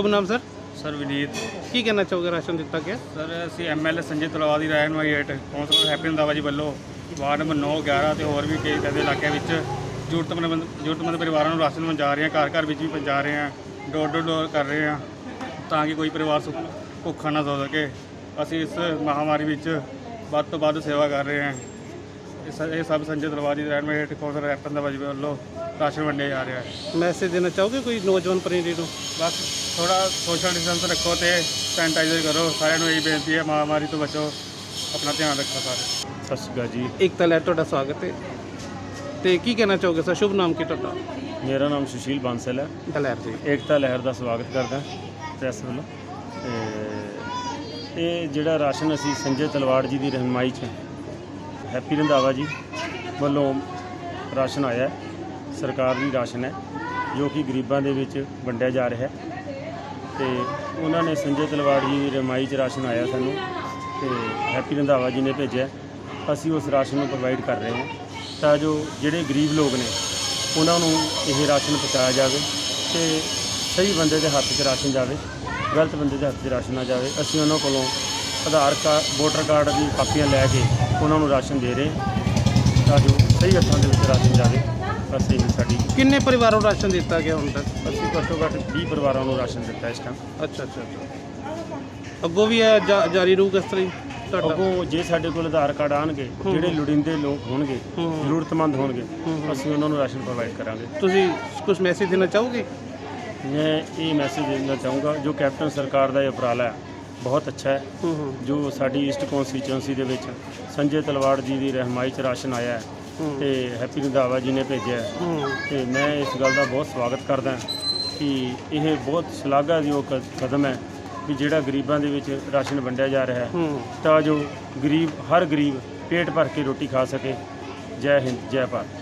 ਸ਼ੁਭ ਨਾਮ sir? Sir ਵਿਨੀਤ। ਕੀ ਕਹਿਣਾ ਚਾਹੋਗੇ ਰਾਸ਼ਨ ਦਿੱਤਾ ਗਿਆ? ਸਰ ਅਸੀਂ ਐਮਐਲਏ ਸੰਜੇ ਤਲਵਾਰ ਦੀ ਰਹਿਨਮਾਈ ਹੇਠ ਕੌਂਸਲਰ ਹੈਪੀ ਰੰਦਾਵਾ ਜੀ ਵੱਲੋਂ ਵਾਰਡ ਨੰਬਰ 9 11 ਤੇ ਹੋਰ ਵੀ ਕਈ ਕਦੇ ਇਲਾਕਿਆਂ ਵਿੱਚ ਜ਼ਰੂਰਤਮੰਦ ਜ਼ਰੂਰਤਮੰਦ ਪਰਿਵਾਰਾਂ ਨੂੰ ਰਾਸ਼ਨ ਪਹੁੰਚਾ ਰਹੇ ਹਾਂ ਘਰ ਘਰ ਵਿੱਚ ਵੀ ਪਹੁੰਚਾ ਰਹੇ ਹਾਂ ਡੋਰ ਡੋਰ ਡੋਰ ਕਰ ਰਹੇ ਹਾਂ ਤਾਂ ਕਿ ਕੋਈ ਪਰਿਵਾਰ ਸੁ- ਭੁੱਖਾ ਨਾ ਸੋ ਸਕੇ। ਅਸੀਂ ਇਸ ਮਹਾਮਾਰੀ ਵਿੱਚ ਵੱਧ ਤੋਂ ਵੱਧ ਸੇਵਾ ਕਰ ਰਹੇ ਹਾਂ। ਇਹ ਸ- ਇਹ ਸਭ ਸੰਜੇ ਤਲਵਾਰ ਜੀ ਦੀ ਰਹਿਨਮਾਈ ਹੇਠ ਕੌਂਸਲਰ ਹੈਪੀ ਰੰਦਾਵਾ ਜੀ ਵੱਲੋਂ ਰਾਸ਼ਨ ਵੰਡਿਆ ਜਾ ਰਿਹਾ ਹੈ। ਮੈਸੇਜ ਦੇਣਾ ਚਾਹੋਗੇ ਕੋਈ ਨੌਜਵਾਨ ਪੀੜ੍ਹੀ ਨੂੰ? ਬਸ। ਥੋੜਾ ਸੋਸ਼ਲ ਡਿਸਟੈਂਸ ਰੱਖੋ ਤੇ ਸੈਨੀਟਾਈਜ਼ਰ ਕਰੋ। ਸਾਰਿਆਂ ਨੂੰ ਇਹੀ ਬੇਨਤੀ ਹੈ ਮਹਾਮਾਰੀ ਤੋਂ ਬਚੋ। ਆਪਣਾ ਧਿਆਨ ਰੱਖੋ ਸਾਰੇ। ਸਤਿ ਸ਼੍ਰੀ ਅਕਾਲ ਜੀ। ਏਕਤਾ ਲੈ ਤੁਹਾਡਾ ਸਵਾਗਤ ਹੈ। ਤੇ ਕੀ ਕਹਿਣਾ ਚਾਹੋਗੇ ਸਰ? ਸ਼ੁਭ ਨਾਮ ਕੀ ਤੁਹਾਡਾ? ਮੇਰਾ ਨਾਮ ਸੁਸ਼ੀਲ ਬਾਂਸਲ ਹੈ। ਦਲੈਰ ਜੀ। ਏਕਤਾ ਲਹਿਰ ਦਾ ਸਵਾਗਤ ਕਰਦਾ ਪ੍ਰੈਸ ਵੱਲੋਂ। ਤੇ ਇਹ ਜਿਹੜਾ ਰਾਸ਼ਨ ਅਸੀਂ ਸੰਜੇ ਤਲਵਾੜ ਜੀ ਦੀ ਰਹਿਨਮਾਈ 'ਚ ਹੈਪੀ ਰੰਧਾਵਾ ਜੀ ਵੱਲੋਂ ਰਾਸ਼ਨ ਆਇਆ ਹੈ। ਸਰਕਾਰ ਦੀ ਰਾਸ਼ਨ ਹੈ ਜੋ ਕਿ ਗਰੀਬਾਂ ਦੇ ਵਿੱਚ ਵੰਡਿਆ ਜਾ ਰਿਹਾ ਹੈ। ਤੇ ਉਹਨਾਂ ਨੇ ਸੰਜੇ ਤਲਵਾੜ ਜੀ ਦੀ ਰਹਿਨਮਾਈ 'ਚ ਰਾਸ਼ਨ ਆਇਆ ਸਾਨੂੰ ਤੇ ਹੈਪੀ ਰੰਧਾਵਾ ਜੀ ਨੇ ਭੇਜਿਆ। ਅਸੀਂ ਉਸ ਰਾਸ਼ਨ ਨੂੰ ਪ੍ਰੋਵਾਈਡ ਕਰ ਰਹੇ ਹਾਂ। ਤਾਂ ਜੋ ਜਿਹੜੇ ਗਰੀਬ ਲੋਕ ਨੇ, ਉਹਨਾਂ ਨੂੰ ਇਹ ਰਾਸ਼ਨ ਪਹੁੰਚਾਇਆ ਜਾਵੇ ਤੇ ਸਹੀ ਬੰਦੇ ਦੇ ਹੱਥ 'ਚ ਰਾਸ਼ਨ ਜਾਵੇ, ਗਲਤ ਬੰਦੇ ਦੇ ਹੱਥ 'ਚ ਰਾਸ਼ਨ ਨਾ ਜਾਵੇ। ਅਸੀਂ ਉਹਨਾਂ ਕੋਲੋਂ ਆਧਾਰ ਕਾਰਡ ਵੋਟਰ ਕਾਰਡ ਦੀ ਕਾਪੀਆਂ ਲੈ ਕੇ ਉਹਨਾਂ ਨੂੰ ਰਾਸ਼ਨ ਦੇ ਰਹੇ ਹਾਂ, ਤਾਂ ਜੋ ਸਹੀ ਹੱਥਾਂ ਦੇ ਵਿੱਚ ਰਾਸ਼ਨ ਜਾਵੇ। ਬਸ ਇਹ ਸਾਡੀ ਕਿੰਨੇ ਪਰਿਵਾਰਾਂ ਨੂੰ ਰਾਸ਼ਨ ਦਿੱਤਾ ਗਿਆ ਹੁਣ ਤੱਕ? ਅਸੀਂ ਘੱਟੋ ਘੱਟ 20 ਪਰਿਵਾਰਾਂ ਨੂੰ ਰਾਸ਼ਨ ਦਿੱਤਾ ਇਸ ਟਾਈਮ ਅੱਛਾ ਅੱਛਾ ਅੱਛਾ। ਅੱਗੋਂ ਵੀ ਇਹ ਜਾ- ਜਾਰੀ ਰਹੂਗਾ ਇਸ ਤਰ੍ਹਾਂ ਹੀ ਤੁਹਾਡਾ? ਅੱਗੋਂ ਜੇ ਸਾਡੇ ਕੋਲ ਆਧਾਰ ਕਾਰਡ ਆਣਗੇ ਜਿਹੜੇ ਲੋੜੀਂਦੇ ਲੋਕ ਹੋਣਗੇ ਹੂੰ। ਜ਼ਰੂਰਤਮੰਦ ਹੋਣਗੇ ਹੂੰ। ਅਸੀਂ ਉਹਨਾਂ ਨੂੰ ਰਾਸ਼ਨ ਪ੍ਰੋਵਾਈਡ ਕਰਾਂਗੇ। ਤੁਸੀਂ ਕੁਝ ਮੈਸੇਜ ਦੇਣਾ ਚਾਹੋਗੇ? ਮੈਂ ਇਹ ਮੈਸੇਜ ਦੇਣਾ ਚਾਹੂੰਗਾ ਜੋ ਕੈਪਟਨ ਸਰਕਾਰ ਦਾ ਇਹ ਉਪਰਾਲਾ ਹੈ ਬਹੁਤ ਅੱਛਾ ਹੈ। ਹੂੰ ਹੂੰ। ਜੋ ਸਾਡੀ ਈਸਟ ਕੌਂਸਟੀਚੁਐਂਸੀ ਦੇ ਵਿੱਚ ਸੰਜੇ ਤਲਵਾੜ ਜੀ ਦੀ ਰਹਿਨਮਾਈ 'ਚ ਰਾਸ਼ਨ ਆਇਆ ਹੈ ਹੂੰ। ਤੇ ਹੈਪੀ ਰੰਧਾਵਾ ਜੀ ਨੇ ਭੇਜਿਆ ਹੈ। ਤੇ ਮੈਂ ਇਸ ਗੱਲ ਦਾ ਬਹੁਤ ਸਵਾਗਤ ਕਰਦਾ ਕਿ ਇਹ ਬਹੁਤ ਸ਼ਲਾਘਾਯੋਗ ਕ- ਕਦਮ ਹੈ ਕਿ ਜਿਹੜਾ ਗਰੀਬਾਂ ਦੇ ਵਿੱਚ ਰਾਸ਼ਨ ਵੰਡਿਆ ਜਾ ਰਿਹਾ ਹੂੰ। ਤਾਂ ਜੋ ਗਰੀਬ ਹਰ ਗਰੀਬ ਪੇਟ ਭਰ ਕੇ ਰੋਟੀ ਖਾ ਸਕੇ। ਜੈ ਹਿੰਦ ਜੈ ਭਾਰਤ।